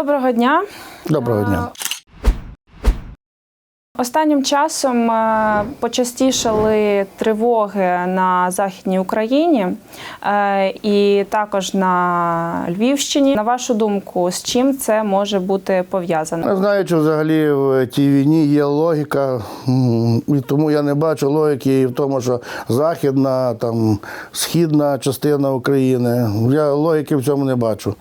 Доброго дня. Доброго дня. Останнім часом е, почастішали тривоги на Західній Україні е, і також на Львівщині. На вашу думку, з чим це може бути пов'язано? Не знаю, чи взагалі в тій війні є логіка, і тому я не бачу логіки і в тому, що західна, там, східна частина України. Я логіки в цьому не бачу.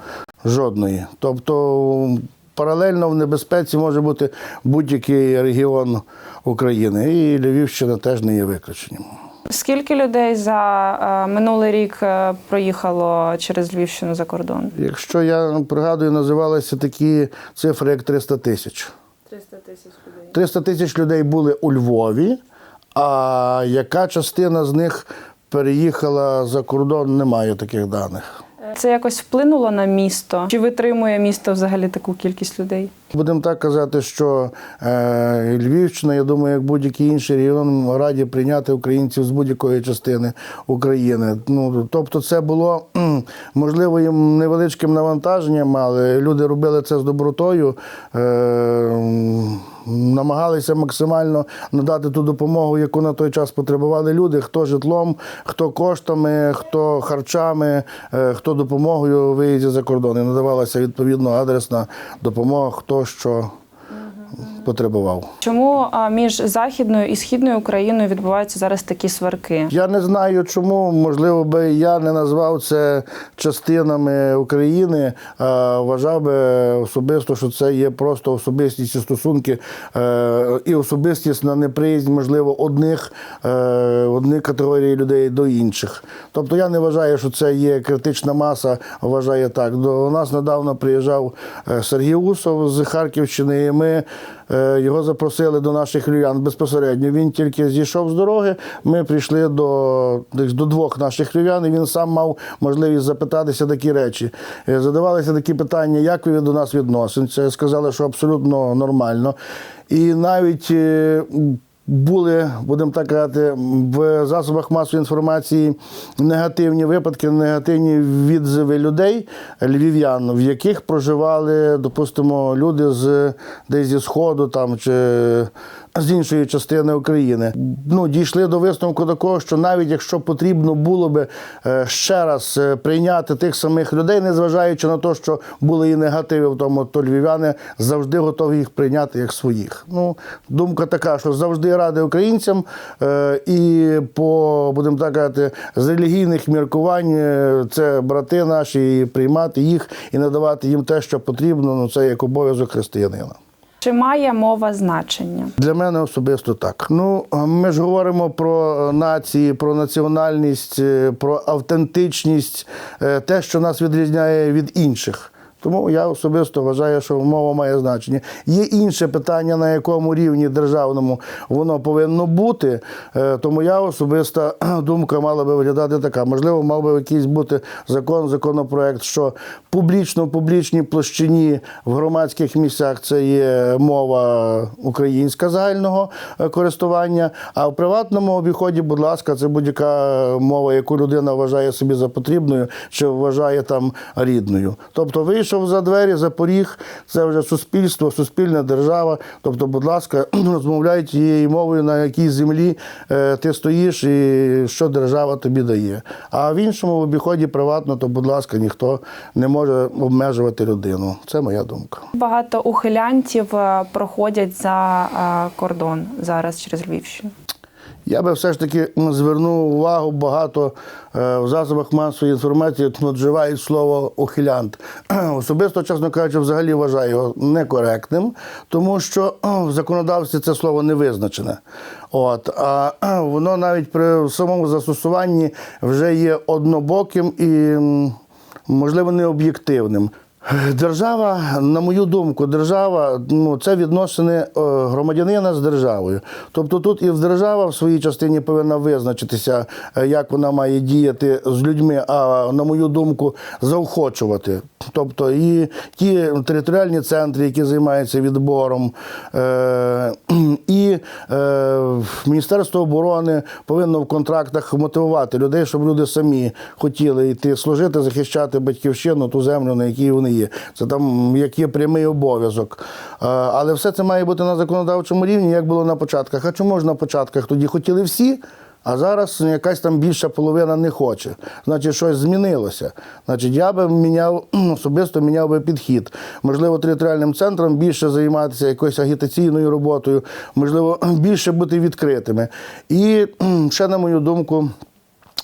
Жодної. Тобто паралельно в небезпеці може бути будь-який регіон України. І Львівщина теж не є виключенням. Скільки людей за е, минулий рік е, проїхало через Львівщину за кордон? Якщо я пригадую, називалися такі цифри, як 300 тисяч. 300 тисяч людей. 300 тисяч людей були у Львові, а яка частина з них переїхала за кордон, немає таких даних. Це якось вплинуло на місто? Чи витримує місто взагалі таку кількість людей? Будемо так казати, що е, Львівщина, я думаю, як будь-який інший регіон, раді прийняти українців з будь-якої частини України. Ну тобто, це було можливо їм невеличким навантаженням, але люди робили це з добротою. Намагалися максимально надати ту допомогу, яку на той час потребували люди. Хто житлом, хто коштами, хто харчами, е, хто допомогою у виїзді за кордон. І надавалася відповідно адресна допомога, хто що потребував. Чому між західною і східною Україною відбуваються зараз такі сварки? Я не знаю, чому, можливо, би я не назвав це частинами України, а вважав би особисто, що це є просто особистісні стосунки е, і особистість на неприязнь, можливо, одних, е, одних категорій людей до інших. Тобто я не вважаю, що це є критична маса, вважає так. До нас недавно приїжджав е, Сергій Усов з Харківщини, і ми його запросили до наших львів'ян безпосередньо. Він тільки зійшов з дороги. Ми прийшли до, до двох наших львів'ян, і він сам мав можливість запитатися такі речі. Е, Задавалися такі питання, як ви до нас відноситеся. Сказали, що абсолютно нормально. І навіть е, були, будемо так казати, в засобах масової інформації негативні випадки, негативні відзиви людей, львів'ян, в яких проживали, допустимо, люди з десь зі сходу там чи з іншої частини України. Ну, дійшли до висновку такого, що навіть якщо потрібно було би е, ще раз е, прийняти тих самих людей, незважаючи на те, що були і негативи в тому, то львів'яни завжди готові їх прийняти як своїх. Ну, думка така, що завжди ради українцям е, і по, будемо так казати, з релігійних міркувань це брати наші, і приймати їх і надавати їм те, що потрібно. Ну це як обов'язок християнина. Чи має мова значення? Для мене особисто так. Ну, ми ж говоримо про нації, про національність, е, про автентичність, е, те, що нас відрізняє від інших. Тому я особисто вважаю, що мова має значення. Є інше питання, на якому рівні державному воно повинно бути. Е, Тому я особиста думка мала би виглядати така. Можливо, мав би якийсь бути закон, законопроект, що публічно в публічній площині в громадських місцях це є мова українська загального е, користування. А в приватному обіході, будь ласка, це будь-яка мова, яку людина вважає собі за потрібною чи вважає там рідною. Тобто вийшов за двері, за поріг, це вже суспільство, суспільна держава. Тобто, будь ласка, розмовляй тією мовою, на якій землі е, ти стоїш і що держава тобі дає. А в іншому в обіході приватно, то, будь ласка, ніхто не може обмежувати людину. Це моя думка. Багато ухилянтів е, проходять за е, кордон зараз через Львівщину. Я би все ж таки звернув увагу багато е, в засобах масової інформації вживають слово ухилянт. Особисто, чесно кажучи, взагалі вважаю його некоректним, тому що в законодавстві це слово не визначене. От, а воно навіть при самому застосуванні вже є однобоким і, можливо, необ'єктивним. Держава, на мою думку, держава ну це відносини е, громадянина з державою. Тобто тут і держава в своїй частині повинна визначитися, е, як вона має діяти з людьми, а на мою думку, заохочувати. Тобто і ті територіальні центри, які займаються відбором, е, і Міністерство оборони повинно в контрактах мотивувати людей, щоб люди самі хотіли йти служити, захищати батьківщину, ту землю, на якій вони є. Дії. Це там як є прямий обов'язок. Е, Але все це має бути на законодавчому рівні, як було на початках. А чому ж на початках тоді хотіли всі? А зараз якась там більша половина не хоче. Значить, щось змінилося. Значить, я би міняв особисто міняв би підхід. Можливо, територіальним центром більше займатися якоюсь агітаційною роботою, можливо, більше бути відкритими. І ще, на мою думку,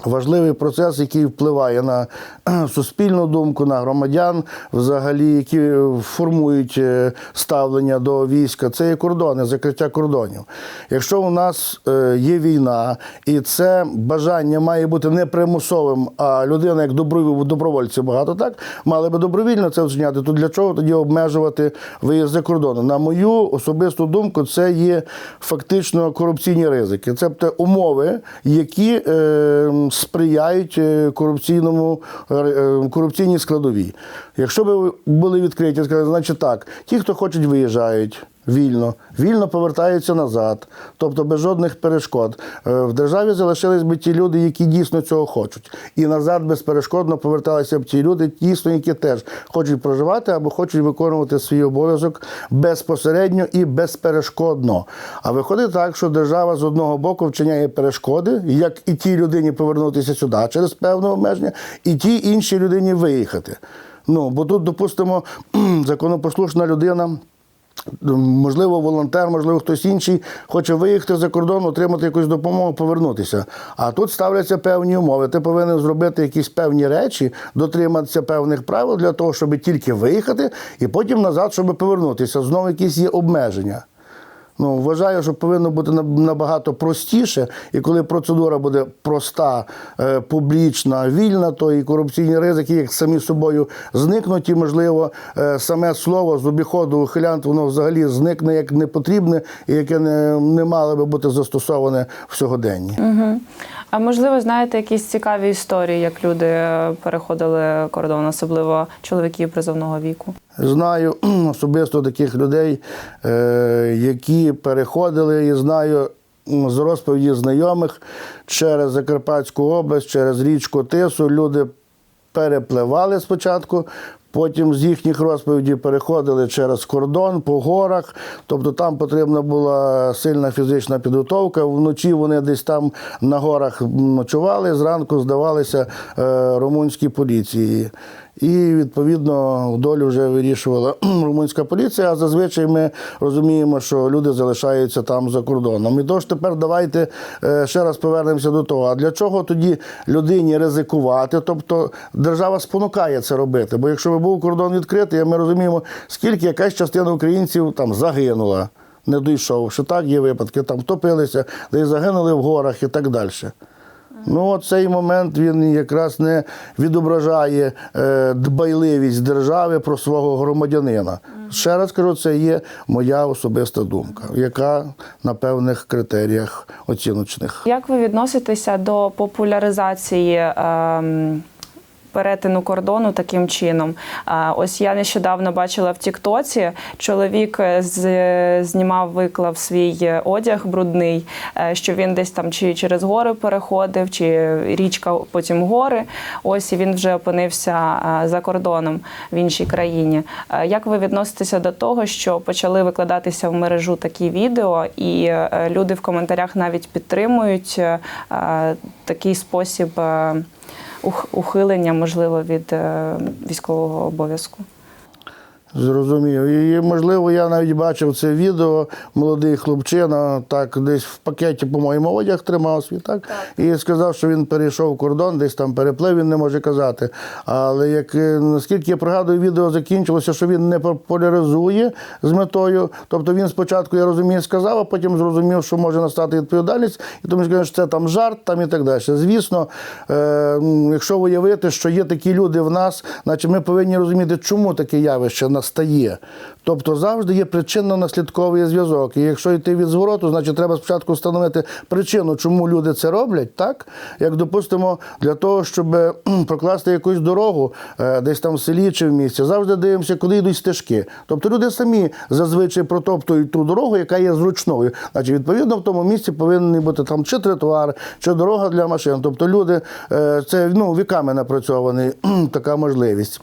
Важливий процес, який впливає на суспільну думку, на громадян, взагалі, які формують е, ставлення до війська, це є кордони, закриття кордонів. Якщо у нас е, є війна, і це бажання має бути не примусовим, а людина, як добро- добровольці багато так, мали би добровільно це вчиняти, то для чого тоді обмежувати виїзд за кордону? На мою особисту думку, це є фактично корупційні ризики. Це умови, які е, сприяють е, корупційному е, корупційній складовій. Якщо б були відкриті, сказали, значить так, ті, хто хочуть, виїжджають. Вільно, вільно повертаються назад, тобто без жодних перешкод. Е, В державі залишились би ті люди, які дійсно цього хочуть. І назад безперешкодно поверталися б ті люди, дійсно, які теж хочуть проживати або хочуть виконувати свій обов'язок безпосередньо і безперешкодно. А виходить так, що держава з одного боку вчиняє перешкоди, як і тій людині повернутися сюди через певне обмеження, і тій іншій людині виїхати. Ну, бо тут, допустимо, законопослушна людина. Можливо, волонтер, можливо, хтось інший хоче виїхати за кордон, отримати якусь допомогу, повернутися. А тут ставляться певні умови. Ти повинен зробити якісь певні речі, дотриматися певних правил для того, щоб тільки виїхати, і потім назад, щоб повернутися. Знову якісь є обмеження. Ну, вважаю, що повинно бути набагато простіше, і коли процедура буде проста, е, публічна, вільна, то і корупційні ризики, як самі собою зникнуть, і, можливо, е, саме слово з обіходу ухилянт, воно взагалі зникне як непотрібне і яке не, не мало би бути застосоване в сьогоденні. А можливо, знаєте якісь цікаві історії, як люди е, переходили кордон, особливо чоловіки призовного віку? Знаю особисто таких людей, е, які переходили, і знаю з розповіді знайомих через Закарпатську область, через річку Тису. Люди перепливали спочатку. Потім з їхніх розповідей переходили через кордон по горах, тобто там потрібна була сильна фізична підготовка. Вночі вони десь там на горах ночували, зранку здавалися е, румунській поліції. І відповідно долю вже вирішувала румунська поліція. А зазвичай ми розуміємо, що люди залишаються там за кордоном. І тож тепер давайте е, ще раз повернемося до того. А для чого тоді людині ризикувати? Тобто держава спонукає це робити. Бо якщо би був кордон відкритий, ми розуміємо, скільки якась частина українців там загинула, не дійшов. Що так є випадки, там втопилися, десь загинули в горах і так далі. Ну, цей момент він якраз не відображає е, дбайливість держави про свого громадянина. Ще раз кажу, це є моя особиста думка, яка на певних критеріях оціночних. Як ви відноситеся до популяризації? ем, Перетину кордону таким чином. Ось я нещодавно бачила в Тіктоці, чоловік е, з, знімав, виклав свій е, одяг брудний, е, що він десь там чи через гори переходив, чи річка, потім гори. Ось і він вже опинився е, за кордоном в іншій країні. Е, Як ви відноситеся до того, що почали викладатися в мережу такі відео, і е, люди в коментарях навіть підтримують е, е, такий спосіб? Ух- ухилення, можливо, від е, військового обов'язку. Зрозумів. І можливо, я навіть бачив це відео. Молодий хлопчина так десь в пакеті, по-моєму, одяг тримав свій, так? І сказав, що він перейшов кордон, десь там переплив, він не може казати. Але як е, наскільки я пригадую, відео закінчилося, що він не популяризує з метою. Тобто він спочатку, я розумію, сказав, а потім зрозумів, що може настати відповідальність, і тому сказав, що це там жарт, там і так далі. Звісно, е, якщо уявити, що є такі люди в нас, значить ми повинні розуміти, чому таке явище настає. Тобто завжди є причинно-наслідковий зв'язок. І якщо йти від звороту, значить треба спочатку встановити причину, чому люди це роблять, так? Як допустимо, для того, щоб прокласти якусь дорогу е, десь там в селі чи в місті, завжди дивимося, куди йдуть стежки. Тобто люди самі зазвичай протоптують ту дорогу, яка є зручною. Значить, відповідно, в тому місці повинен бути там чи тротуар, чи дорога для машин. Тобто люди, е, це ну, віками напрацьований така можливість.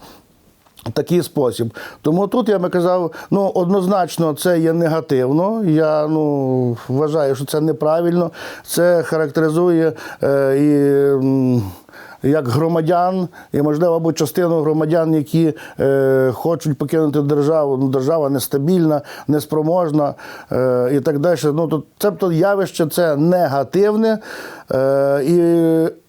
Такий спосіб. Тому тут я би казав, ну однозначно це є негативно. Я ну, вважаю, що це неправильно. Це характеризує е, і. як громадян, і можливо або частину громадян, які е, хочуть покинути державу. Ну, держава нестабільна, неспроможна е, і так далі. Ну, то, тобто явище це негативне. Е, і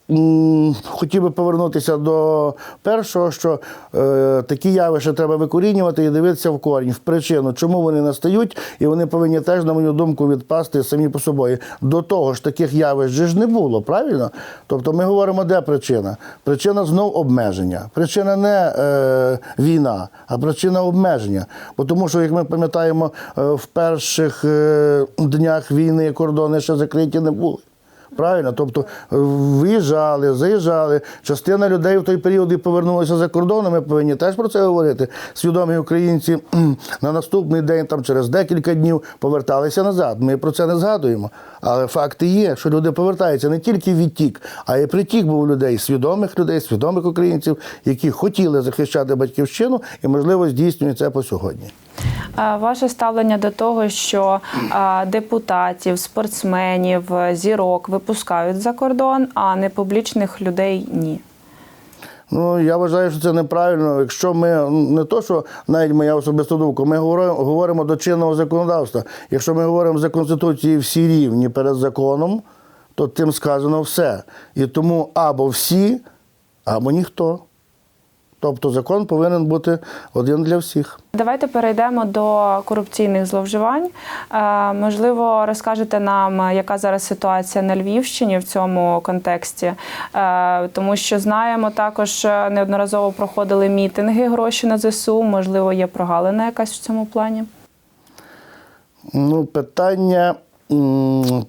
хотів би повернутися до першого, що е, такі явища треба викорінювати і дивитися в корінь, в причину, чому вони настають, і вони повинні теж, на мою думку, відпасти самі по собою. До того ж, таких явищ ж не було, правильно? Тобто ми говоримо, де причина? Причина знов обмеження. Причина не е, війна, а причина обмеження. Бо тому що, як ми пам'ятаємо, е, в перших е, днях війни кордони ще закриті не були. Правильно, тобто е, виїжджали, заїжджали. Частина людей в той період і повернулася за кордон. Ми повинні теж про це говорити. Свідомі українці на наступний день, там через декілька днів, поверталися назад. Ми про це не згадуємо. Але факти є, що люди повертаються не тільки відтік, а й притік був людей, свідомих людей, свідомих українців, які хотіли захищати батьківщину і, можливо, здійснюють це по сьогодні. Ваше ставлення до того, що депутатів, спортсменів, зірок випускають за кордон, а не публічних людей ні. Ну, я вважаю, що це неправильно. Якщо ми ну, не то, що навіть моя особиста думка, ми говоримо, говоримо до чинного законодавства. Якщо ми говоримо за Конституцією всі рівні перед законом, то тим сказано все. І тому або всі, або ніхто. Тобто закон повинен бути один для всіх. Давайте перейдемо до корупційних зловживань. Е, можливо, розкажете нам, яка зараз ситуація на Львівщині в цьому контексті, Е, тому що знаємо також е, неодноразово проходили мітинги гроші на ЗСУ. Можливо, є прогалина якась в цьому плані. Ну, питання,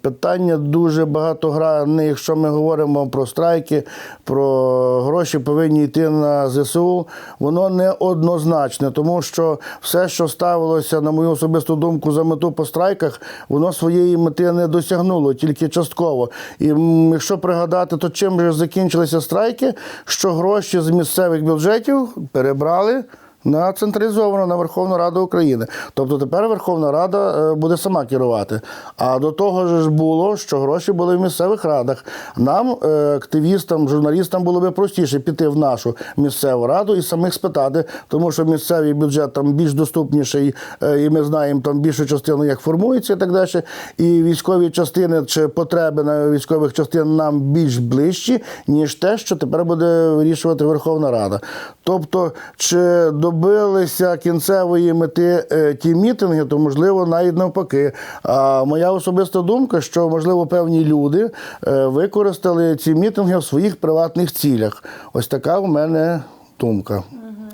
питання дуже багатогранне. Якщо ми говоримо про страйки, про гроші повинні йти на ЗСУ, воно не однозначне, тому що все, що ставилося, на мою особисту думку, за мету по страйках, воно своєї мети не досягнуло, тільки частково. І якщо пригадати, то чим же закінчилися страйки, що гроші з місцевих бюджетів перебрали. На централізовану на Верховну Раду України. Тобто тепер Верховна Рада е, буде сама керувати. А до того ж було, що гроші були в місцевих радах. Нам, е, активістам, журналістам, було би простіше піти в нашу місцеву раду і самих спитати, тому що місцевий бюджет там більш доступніший, е, і ми знаємо там більшу частину, як формується і так далі. І військові частини чи потреби на військових частин нам більш ближчі, ніж те, що тепер буде вирішувати Верховна Рада. Тобто, чи добилися кінцевої мети е, ті мітинги, то можливо навіть навпаки. А моя особиста думка, що можливо певні люди е, використали ці мітинги в своїх приватних цілях. Ось така в мене думка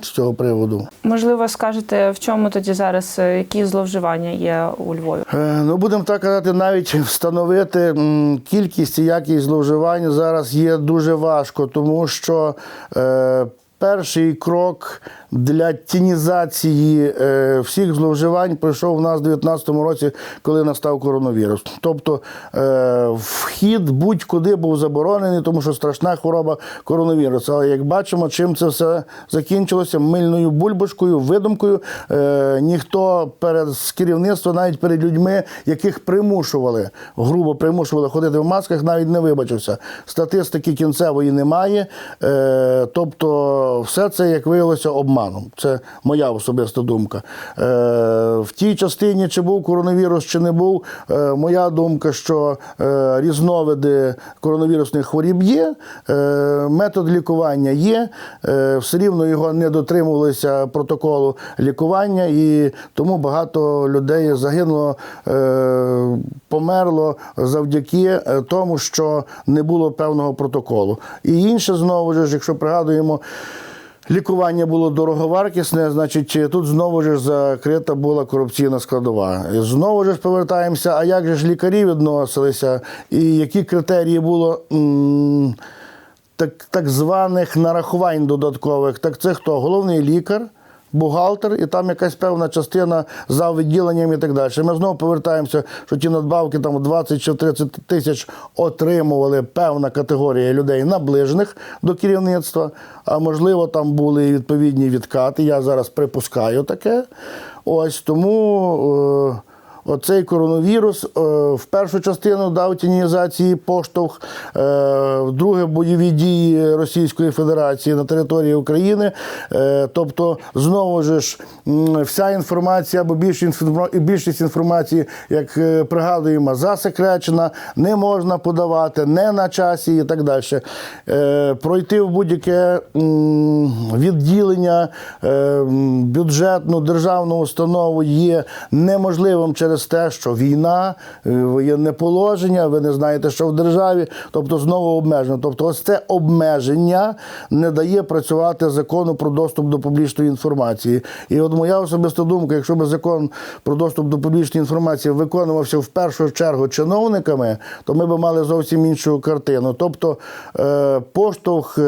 з цього приводу. Можливо, скажете, в чому тоді зараз е, які зловживання є у Львові? Е, Ну, будемо так казати, навіть встановити кількість і якість зловживань зараз є дуже важко, тому що е, перший крок для тінізації е, всіх зловживань пройшов у нас у 2019 році, коли настав коронавірус. Тобто е, вхід будь-куди був заборонений, тому що страшна хвороба коронавірус. Але як бачимо, чим це все закінчилося мильною бульбашкою, видумкою. Е, ніхто перед з керівництва, навіть перед людьми, яких примушували, грубо примушували ходити в масках, навіть не вибачився. Статистики кінцевої немає. Е, тобто, все це, як виявилося, обманом. Це моя особиста думка. Е, в тій частині, чи був коронавірус, чи не був, е, моя думка, що е, різновиди коронавірусних хворіб є, метод лікування є, все рівно його не дотримувалися протоколу лікування, і тому багато людей загинуло, померло завдяки тому, що не було певного протоколу. І інше знову ж, якщо пригадуємо. Лікування було дороговартісне, значить, тут знову ж закрита була корупційна складова. Знову ж повертаємося, а як же ж лікарі відносилися, і які критерії було м, так, так званих нарахувань додаткових. Так це хто? Головний лікар, бухгалтер, і там якась певна частина за відділенням і так далі. Ми знову повертаємося, що ті надбавки там 20 чи 30 тисяч отримували певна категорія людей наближених до керівництва, а можливо, там були відповідні відкати. Я зараз припускаю таке. Ось тому. Е- Оцей коронавірус е, в першу частину дав тінізації поштовх, е, друге бойові дії Російської Федерації на території України. Е, тобто, знову ж вся інформація або більшість інформації, як пригадуємо, засекречена, не можна подавати, не на часі і так далі. Пройти в будь-яке відділення бюджетну державну установу є неможливим через те, що війна, е, воєнне положення, ви не знаєте, що в державі, тобто знову обмежено. Тобто, ось це обмеження не дає працювати закону про доступ до публічної інформації. І от моя особиста думка, якщо б закон про доступ до публічної інформації виконувався в першу чергу чиновниками, то ми б мали зовсім іншу картину. Тобто е, поштовх.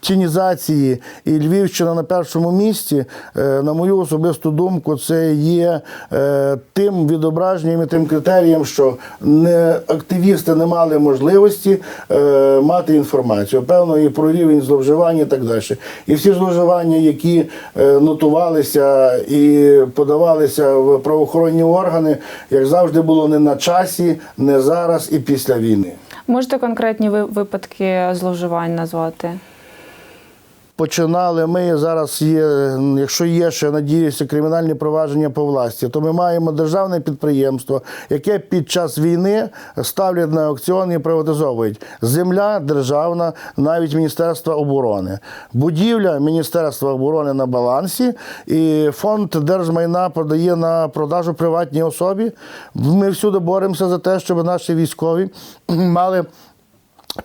Тінізації і Львівщина на першому місці, е, на мою особисту думку, це є е, тим відображенням і тим критерієм, що не, активісти не мали можливості е, мати інформацію. Певно, і про рівень зловживання і так далі. І всі зловживання, які нотувалися і подавалися в правоохоронні органи, як завжди, було не на часі, не зараз і після війни. Можете конкретні ви- випадки зловживань назвати? Починали ми зараз є, якщо є ще надіюся, кримінальні провадження по власті, то ми маємо державне підприємство, яке під час війни ставлять на аукціон і приватизовують. Земля державна, навіть Міністерства оборони. Будівля Міністерства оборони на балансі, і фонд держмайна подає на продажу приватній особі. Ми всюди боремося за те, щоб наші військові мали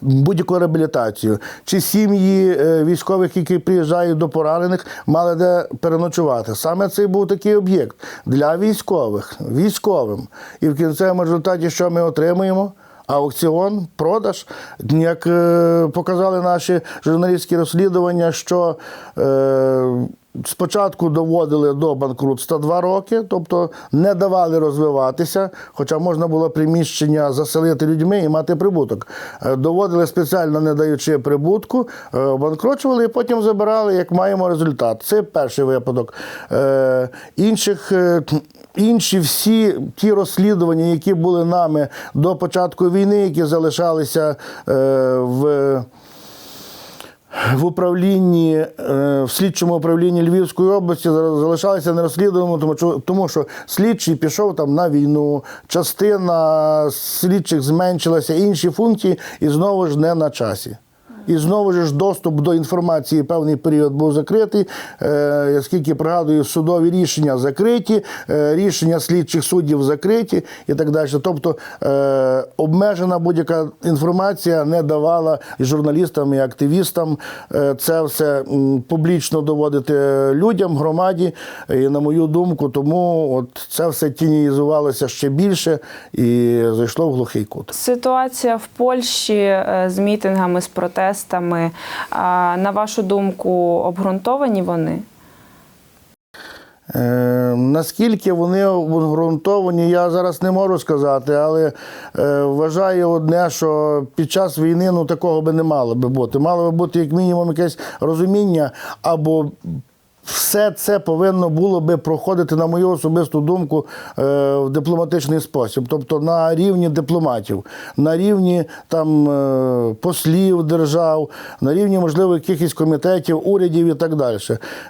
будь-яку реабілітацію. Чи сім'ї е, військових, які приїжджають до поранених, мали де переночувати. Саме це був такий об'єкт для військових, військовим. І в кінцевому результаті, що ми отримуємо? Аукціон, продаж, як е, показали наші журналістські розслідування, що е, спочатку доводили до банкрутства два роки, тобто не давали розвиватися, хоча можна було приміщення заселити людьми і мати прибуток. Е, Доводили спеціально не даючи прибутку, е, обанкрочували і потім забирали, як маємо результат. Це перший випадок. Е, Інших Інші всі ті розслідування, які були нами до початку війни, які залишалися в в управлінні, е, в слідчому управлінні Львівської області залишалися нерозслідуваними, тому тому що слідчий пішов там на війну, частина слідчих зменшилася, інші функції, і знову ж не на часі. І знову ж доступ до інформації певний період був закритий. Е, скільки пригадую, судові рішення закриті, е, рішення слідчих суддів закриті і так далі. Тобто е, обмежена будь-яка інформація не давала і журналістам, і активістам е, це все м, публічно доводити людям, громаді. І на мою думку, тому от це все тінізувалося ще більше і зайшло в глухий кут. Ситуація в Польщі е, з мітингами, з протестами. А, На вашу думку, обґрунтовані вони? Е, наскільки вони обґрунтовані, я зараз не можу сказати, але е, вважаю одне, що під час війни ну, такого би не мало би бути. Мало би бути як мінімум якесь розуміння або. Все це повинно було би проходити, на мою особисту думку, е, в дипломатичний спосіб, тобто на рівні дипломатів, на рівні там е, послів держав, на рівні, можливо, якихось комітетів, урядів і так далі.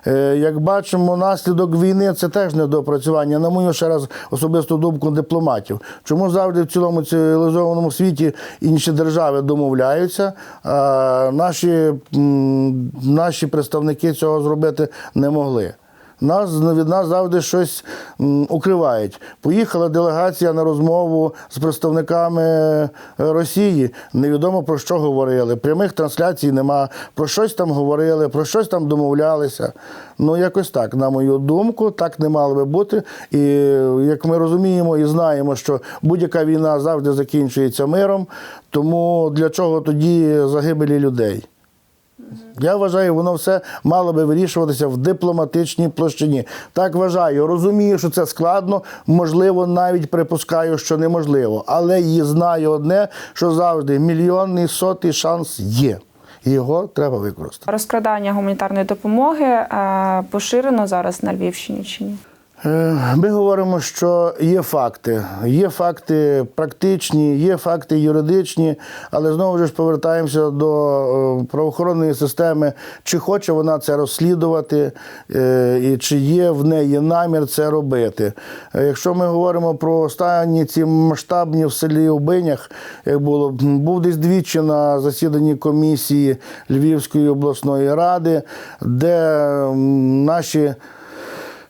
Е, Як бачимо, наслідок війни це теж недопрацювання, на мою ще раз особисту думку, дипломатів. Чому завжди в цілому цивілізованому світі інші держави домовляються, а наші, наші представники цього зробити не могли. Нас від нас завжди щось укривають. Поїхала делегація на розмову з представниками е, Росії. Невідомо про що говорили. Прямих трансляцій нема. Про щось там говорили, про щось там домовлялися. Ну, якось так, на мою думку, так не мало би бути. І як ми розуміємо і знаємо, що будь-яка війна завжди закінчується миром. Тому для чого тоді загибелі людей? Я вважаю, воно все мало би вирішуватися в дипломатичній площині. Так вважаю. Розумію, що це складно, можливо, навіть припускаю, що неможливо. Але і знаю одне, що завжди мільйонний сотий шанс є. Його треба використати. Розкрадання гуманітарної допомоги е, поширено зараз на Львівщині чи ні? Е, Ми говоримо, що є факти. Є факти практичні, є факти юридичні, але знову ж повертаємося до е, правоохоронної системи, чи хоче вона це розслідувати, е, і чи є в неї намір це робити. Якщо ми говоримо про останні ці масштабні в селі Убинях, як було, був десь двічі на засіданні комісії Львівської обласної ради, де наші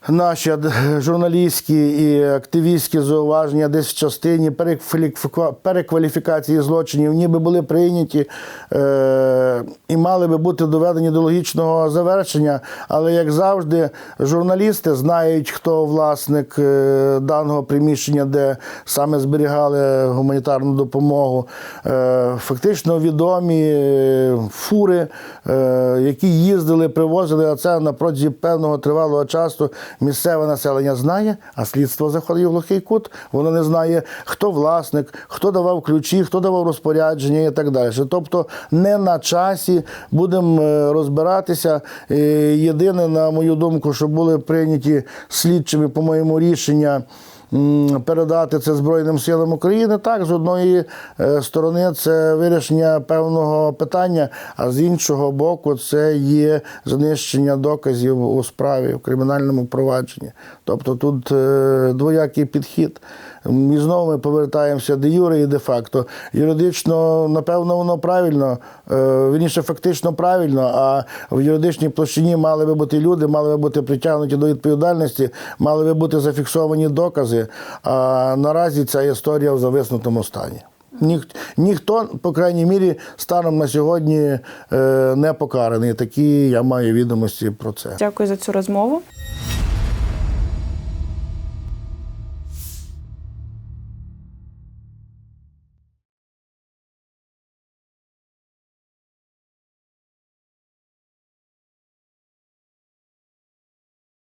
наші журналістські і активістські зауваження десь в частині перекваліфіка- перекваліфікації злочинів ніби були прийняті е- і мали би бути доведені до логічного завершення. Але як завжди, журналісти знають, хто власник е, даного приміщення, де саме зберігали гуманітарну допомогу. Е, фактично відомі е, фури, е, які їздили, привозили, а це на протязі певного тривалого часу місцеве населення знає, а слідство заходить в глухий кут. Воно не знає, хто власник, хто давав ключі, хто давав розпорядження і так далі. Тобто не на часі будемо е, розбиратися. Е, Єдине, на мою думку, що були прийняті слідчими, по-моєму, рішення. Передати це Збройним силам України. Так, з одної е, сторони це вирішення певного питання, а з іншого боку, це є знищення доказів у справі в кримінальному провадженні. Тобто тут е, двоякий підхід. І знову ми повертаємося де юре і де факто. Юридично, напевно, воно правильно, е, вірніше, фактично правильно, а в юридичній площині мали би бути люди, мали би бути притягнуті до відповідальності, мали би бути зафіксовані докази. А наразі ця історія в зависнутому стані. Ніх, ніхто, по крайній мірі, станом на сьогодні е, не покараний. Такі я маю відомості про це. Дякую за цю розмову.